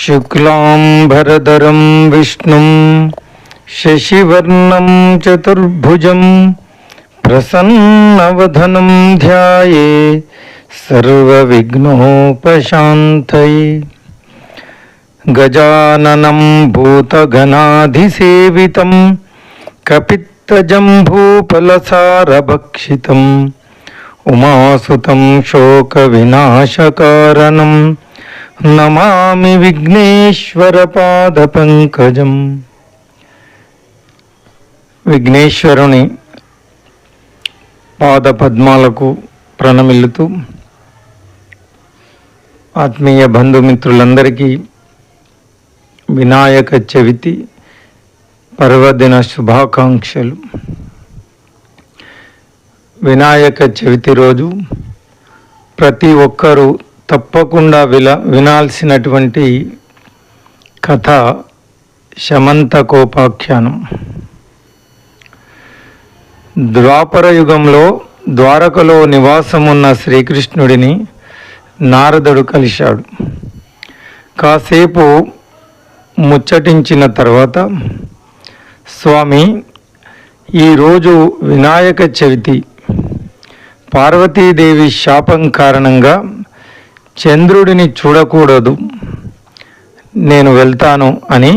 शुक्लाम्बरधरं विष्णुं शशिवर्णं चतुर्भुजं प्रसन्नवधनं ध्याये सर्वविघ्नोपशान्तये। गजाननं भूतगणाधिसेवितं कपित्तजम्भूफलसारभक्षितम् उमासुतं నమామి విఘ్నేశ్వర పాద పంకజం. విఘ్నేశ్వరుని పాద పద్మాలకు ప్రణమిల్లుతూ ఆత్మీయ బంధుమిత్రులందరికీ వినాయక చవితి పర్వదిన శుభాకాంక్షలు. వినాయక చవితి రోజు ప్రతి ఒక్కరూ తప్పకుండా విల వినాల్సినటువంటి కథ శమంతకోపాఖ్యానం ద్వాపర యుగంలో ద్వారకలో నివాసమున్న శ్రీకృష్ణుడిని నారదుడు కలిశాడు. కాసేపు ముచ్చటించిన తర్వాత స్వామి ఈరోజు వినాయక చవితి. పార్వతీదేవి శాపం కారణంగా చంద్రుడిని చూడకూడదు నేను వెళ్తాను అని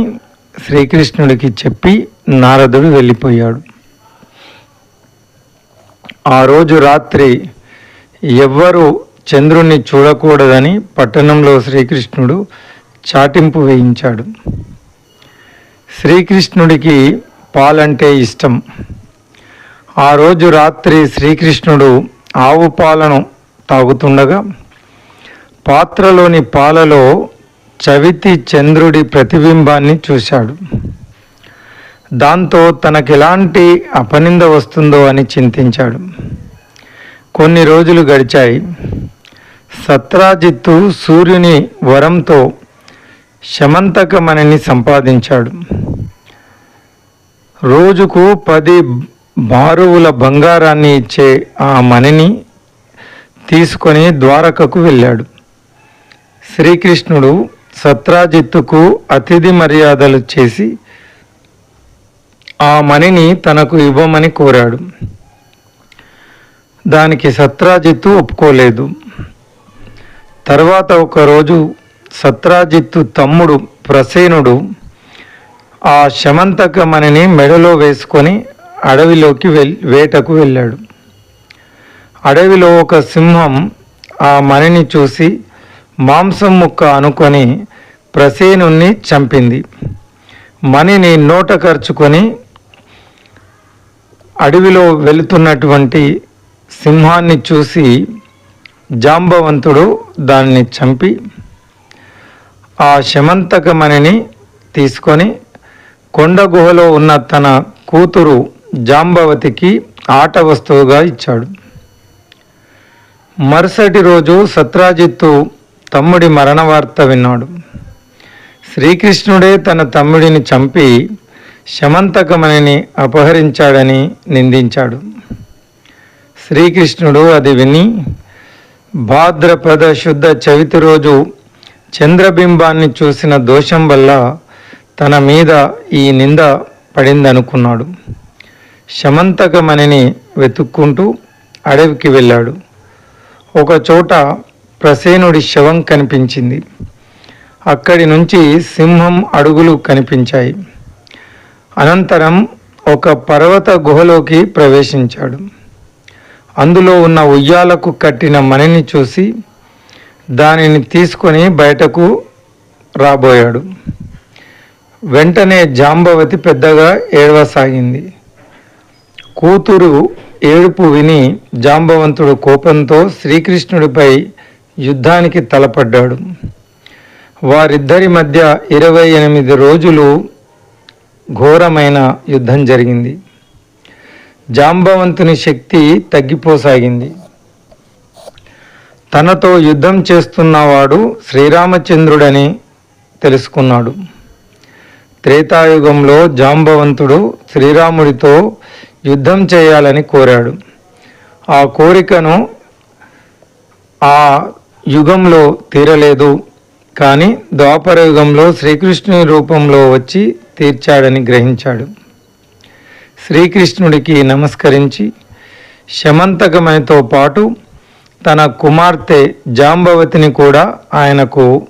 శ్రీకృష్ణుడికి చెప్పి నారదుడు వెళ్ళిపోయాడు. ఆ రోజు రాత్రి ఎవ్వరూ చంద్రుణ్ణి చూడకూడదని పట్టణంలో శ్రీకృష్ణుడు చాటింపు వేయించాడు. శ్రీకృష్ణుడికి పాలంటే ఇష్టం. ఆ రోజు రాత్రి శ్రీకృష్ణుడు ఆవు పాలను తాగుతుండగా పాత్రలోని పాలలో చవితి చంద్రుడి ప్రతిబింబాన్ని చూశాడు. దాంతో తనకెలాంటి అపనింద వస్తుందో అని చింతించాడు. కొన్ని రోజులు గడిచాయి. సత్రాజిత్తు సూర్యుని వరంతో శమంతకమణిని సంపాదించాడు. రోజుకు పది బారువుల బంగారాన్ని ఇచ్చే ఆ మణిని తీసుకొని ద్వారకకు వెళ్ళాడు. శ్రీకృష్ణుడు సత్రాజిత్తుకు అతిథి మర్యాదలు చేసి ఆ మణిని తనకు ఇవ్వమని కోరాడు. దానికి సత్రాజిత్తు ఒప్పుకోలేదు. తర్వాత ఒకరోజు సత్రాజిత్తు తమ్ముడు ప్రసేనుడు ఆ శమంతక మణిని మెడలో వేసుకొని అడవిలోకి వెల్ వేటకు వెళ్ళాడు. అడవిలో ఒక సింహం ఆ మణిని చూసి మాంసం ముక్క అనుకొని ప్రసేనుణ్ణి చంపింది. మణిని నోట ఖర్చుకొని అడవిలో వెళుతున్నటువంటి సింహాన్ని చూసి జాంబవంతుడు దాన్ని చంపి ఆ శమంతకమణిని తీసుకొని కొండ గుహలో ఉన్న తన కూతురు జాంబవతికి ఆట వస్తువుగా ఇచ్చాడు. మరుసటి రోజు సత్రాజిత్తు తమ్ముడి మరణ వార్త విన్నాడు. శ్రీకృష్ణుడే తన తమ్ముడిని చంపి శమంతకమణిని అపహరించాడని నిందించాడు. శ్రీకృష్ణుడు అది విని భాద్రపద శుద్ధ చవితి రోజు చంద్రబింబాన్ని చూసిన దోషం వల్ల తన మీద ఈ నింద పడిందనుకున్నాడు. శమంతకమణిని వెతుక్కుంటూ అడవికి వెళ్ళాడు. ఒకచోట ప్రసేనుడి శవం కనిపించింది. అక్కడి నుంచి సింహం అడుగులు కనిపించాయి. అనంతరం ఒక పర్వత గుహలోకి ప్రవేశించాడు. అందులో ఉన్న ఉయ్యాలకు కట్టిన మణిని చూసి దానిని తీసుకొని బయటకు రాబోయాడు. వెంటనే జాంబవతి పెద్దగా ఏడవసాగింది. కూతురు ఏడుపు విని జాంబవంతుడు కోపంతో శ్రీకృష్ణుడిపై యుద్ధానికి తలపడ్డాడు. వారిద్దరి మధ్య ఇరవై ఎనిమిది రోజులు ఘోరమైన యుద్ధం జరిగింది. జాంబవంతుని శక్తి తగ్గిపోసాగింది. తనతో యుద్ధం చేస్తున్నవాడు శ్రీరామచంద్రుడని తెలుసుకున్నాడు. త్రేతాయుగంలో జాంబవంతుడు శ్రీరాముడితో యుద్ధం చేయాలని కోరాడు. ఆ కోరికను ఆ యుగంలో తీరలేదు. కానీ ద్వాపర యుగంలో శ్రీకృష్ణుని రూపంలో వచ్చి తీర్చాడని గ్రహించాడు. శ్రీకృష్ణుడికి నమస్కరించి శమంతకమణితో పాటు తన కుమార్తె జాంబవతిని కూడా ఆయనకు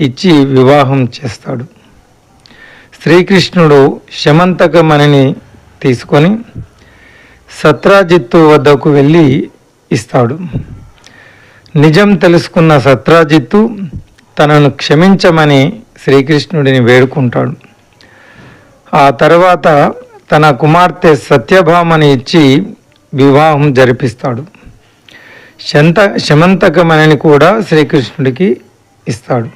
ఇచ్చి వివాహం చేస్తాడు. శ్రీకృష్ణుడు శమంతకమణిని తీసుకొని సత్రాజిత్తు వద్దకు వెళ్ళి ఇస్తాడు. నిజం తెలుసుకున్న సత్రాజిత్తు తనను క్షమించమని శ్రీకృష్ణుడిని వేడుకుంటాడు. ఆ తర్వాత తన కుమార్తె సత్యభామని ఇచ్చి వివాహం జరిపిస్తాడు. శంత శమంతకమణిని కూడా శ్రీకృష్ణుడికి ఇస్తాడు.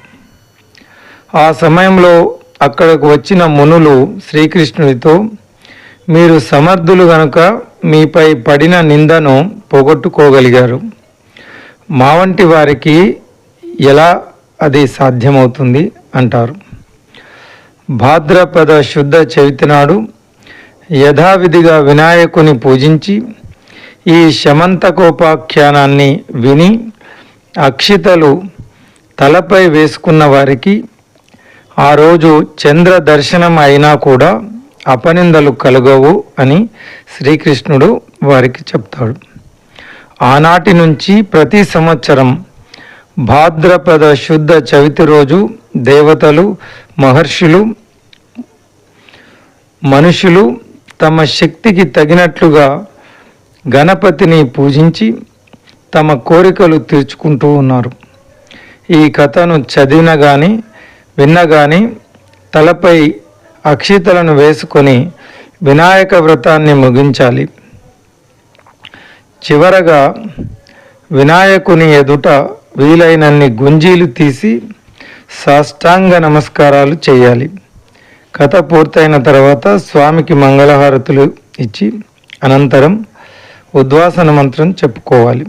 ఆ సమయంలో అక్కడకు వచ్చిన మునులు శ్రీకృష్ణుడితో మీరు సమర్థులు గనుక మీపై పడిన నిందను పోగొట్టుకోగలిగారు. మా వంటి వారికి ఎలా అది సాధ్యమవుతుంది అంటారు. భాద్రపద శుద్ధ చవితి నాడు యథావిధిగా వినాయకుని పూజించి ఈ శమంతకోపాఖ్యానాన్ని విని అక్షితలు తలపై వేసుకున్న వారికి ఆ రోజు చంద్ర దర్శనం అయినా కూడా అపనిందలు కలగవు అని శ్రీకృష్ణుడు వారికి చెప్తాడు. ఆనాటి నుంచి ప్రతి సంవత్సరం భాద్రపద శుద్ధ చవితి రోజు దేవతలు మహర్షులు మనుషులు తమ శక్తికి తగినట్లుగా గణపతిని పూజించి తమ కోరికలు తీర్చుకుంటూ ఉన్నారు. ఈ కథను చదివిన కానీ విన్న కానీ తలపై అక్షితలను వేసుకొని వినాయక వ్రతాన్ని ముగించాలి. చివరగా వినాయకుని ఎదుట వీలైనన్ని గుంజీలు తీసి సాష్టాంగ నమస్కారాలు చేయాలి. కథ పూర్తయిన తర్వాత స్వామికి మంగళహారతులు ఇచ్చి అనంతరం ఉద్వాసన మంత్రం చెప్పుకోవాలి.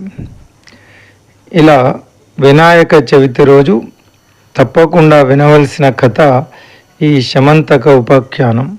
ఇలా వినాయక చవితి రోజు తప్పకుండా వినవలసిన కథ ఈ శమంతక ఉపాఖ్యానం.